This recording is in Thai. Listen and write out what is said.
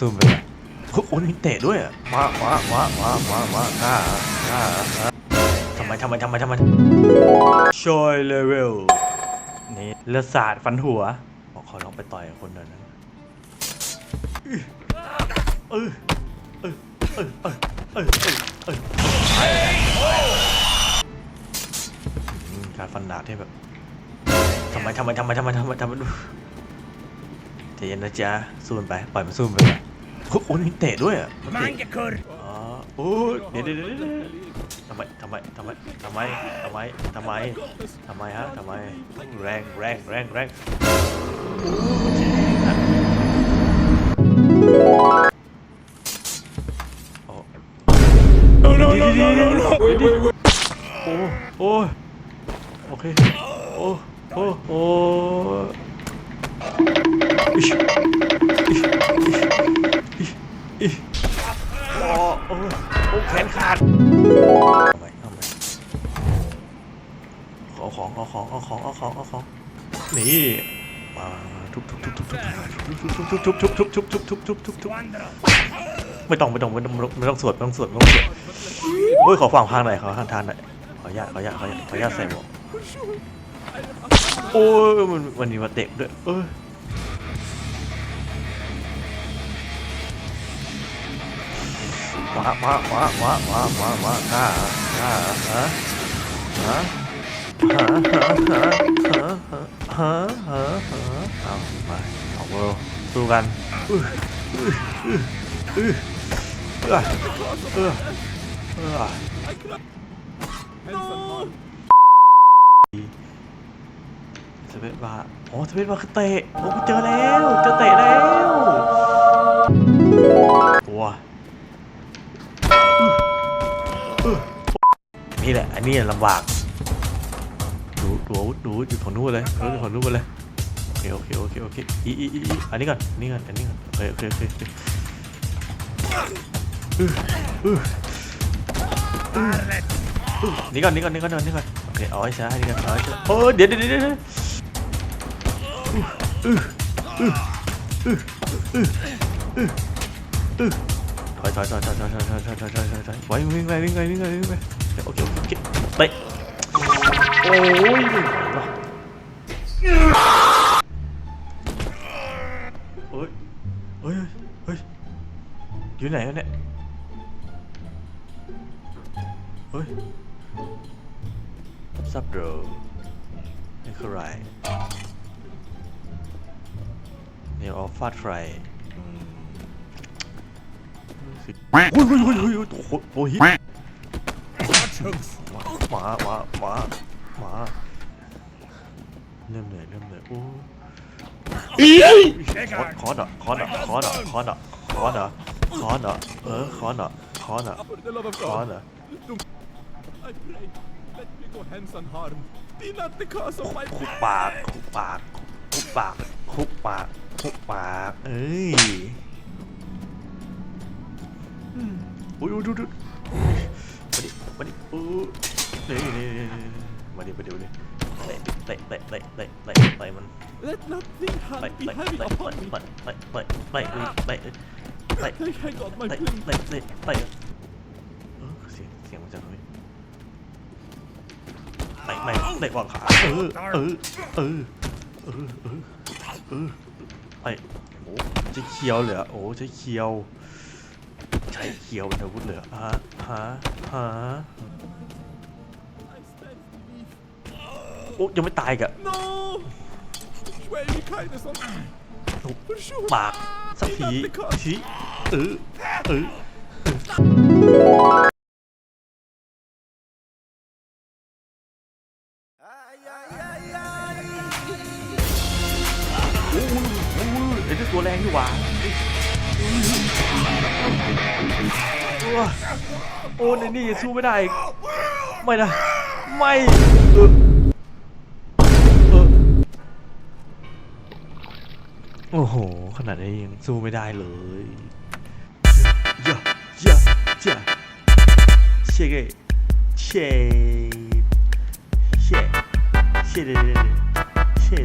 ซุ่มไปเลยโอ้โหนี่เตะด้วยอะมามามามามามาฆ่าฆ่าฆ่าทำไมทำไมทำไมทำไมชอยเลเวลนี่เลือดสาดฟันหัวบอกขอลองไปต่อยกับคนเดินนะเออเออเออเออเออเออเออการฟันดาบที่แบบทำไมทำไมทำไมทำไมทำไมทำไมดูใจเย็นนะจ๊ะสู้มันไปปล่อยมันสู้มันไป โอ้โหนี่เตะด้วยอะมันเตะอ๋อโอ้ยเดี๋ยวเดี๋ยวเดี๋ยวเดี๋ยวทำไมทำไมทำไมทำไมทำไมทำไมทำไมฮะทำไมแรงแรงแรงแรงโอ้ยจริงนะโอ้ No, no, no, no, no, no! Wait, wait, wait! โอ้โอ้โอเคโอ้โอ้โอ้อิ ดเอาไหมเอาไหมเอาของเอาของเอาของเอาของเอาของนี่มาทุบทุบทุบทุบทุบทุบทุบทุบทุบทุบทุบทุบทุบทุบทุบไม่ต้องไม่ต้องไม่ต้องไม่ต้องสวดไม่ต้องสวดไม่ต้องสวดโอ้ยขอฟังพางหน่อยขอทางทานหน่อยขออนุญาตขออนุญาตขออนุญาตใส่หมวกโอ้ยมันวันนี้มาเตะด้วยเออ ว้าว้าว้าว้าว้าว้าว้าฮ่าฮ่าฮะฮะฮะฮะฮะฮะเอาไปออาเวลสู้กันเออเออเออเออเออสเปซบาร์โอ้สเปซบาร์คือเตะโอ้เจอแล้ว เจอเตะแล้วตัว นี่แหละ อันนี้ลำบากดูดูอาวุธดูอาวุธอยู่ฝั่งนู้นเลยดูอยู่ฝั่งนู้นเลยโอเคโอเคโอเคโอเคอีอีอีอีอันนี้ก่อนอันนี้ก่อนอันนี้ก่อนโอเคโอเคโอเคโอเคอื้ออื้อ Arret! นี่ก่อนนี่ก่อนนี่ก่อนนี่ก่อนโอเคเอาให้ช้านี่ก่อนเอาให้ช้าโอ้เดี๋ยวเดี๋ยวเดี๋ยวเดี๋ยวถอยถอยถอยถอยถอยถอยถอยถอยถอยถอยถอยถอยไว้วิ่งไปวิ่งไปวิ่งไปวิ่งไป โอเคโอเคเตะโอ้ยโอ้ยเฮ้ยเฮ้ยอยู่ไหนเนี่ยเฮ้ยซับโรนี่คืออะไรเนี่ยออฟฟาดไฟอืมรู้สึกโอ้ยโอ้ยโอ้ยโอ้ยโอ้ย หโอ้ย Archhooks! หมาหมาหมาหมาเริ่มเหนื่อยเริ่มเหนื่อยโอ้คอนคอนอะคอนอะคอนอะคอนอะคอนอะคอนอะเออคอนอะคอนอะคอนอะ I pray, let me go hence unharmed. Be not the cause of my คุกปากคุกปากคุกปากคุกปากคุกปากเอ้ยอุ้ยดูดู มาดิมาดิอู้นี่นี่นี่นี่มาดิมาดิมาดิเตะเตะเตะเตะเตะเตะเตะมัน Let nothing เตะ hand be เตะ heavy เตะ upon me. เตะเตะเตะเตะเตะเตะเตะ I hang on my เตะ plane. เตะเตะเตะเออเสียงเสียงมาจากตรงนี้เตะไม่เตะวางขาเออเออเออเออเออเออไอ้โอ้ใช้เคียวเลยเหรอโอ้ใช้เคียว ใช้เคียวเป็นอาวุธเลยเหรอฮะฮะฮะ I stand beneath. โอ้ยังไม่ตายอีกอะ No! Swear me kindness on For sure. ปากสักทีทีเออเออโอ้ยโอ้ยไอ้นี่ตัวแรงนี่หว่า โอ้โอ้ในนี่ยังสู้ไม่ได้อีกไม่นะ ไม่เออเออโอ้โห ขนาดนี้ยังสู้ไม่ได้เลยเยอะเยอะเยอะเชเกเชเชเชเดเดเด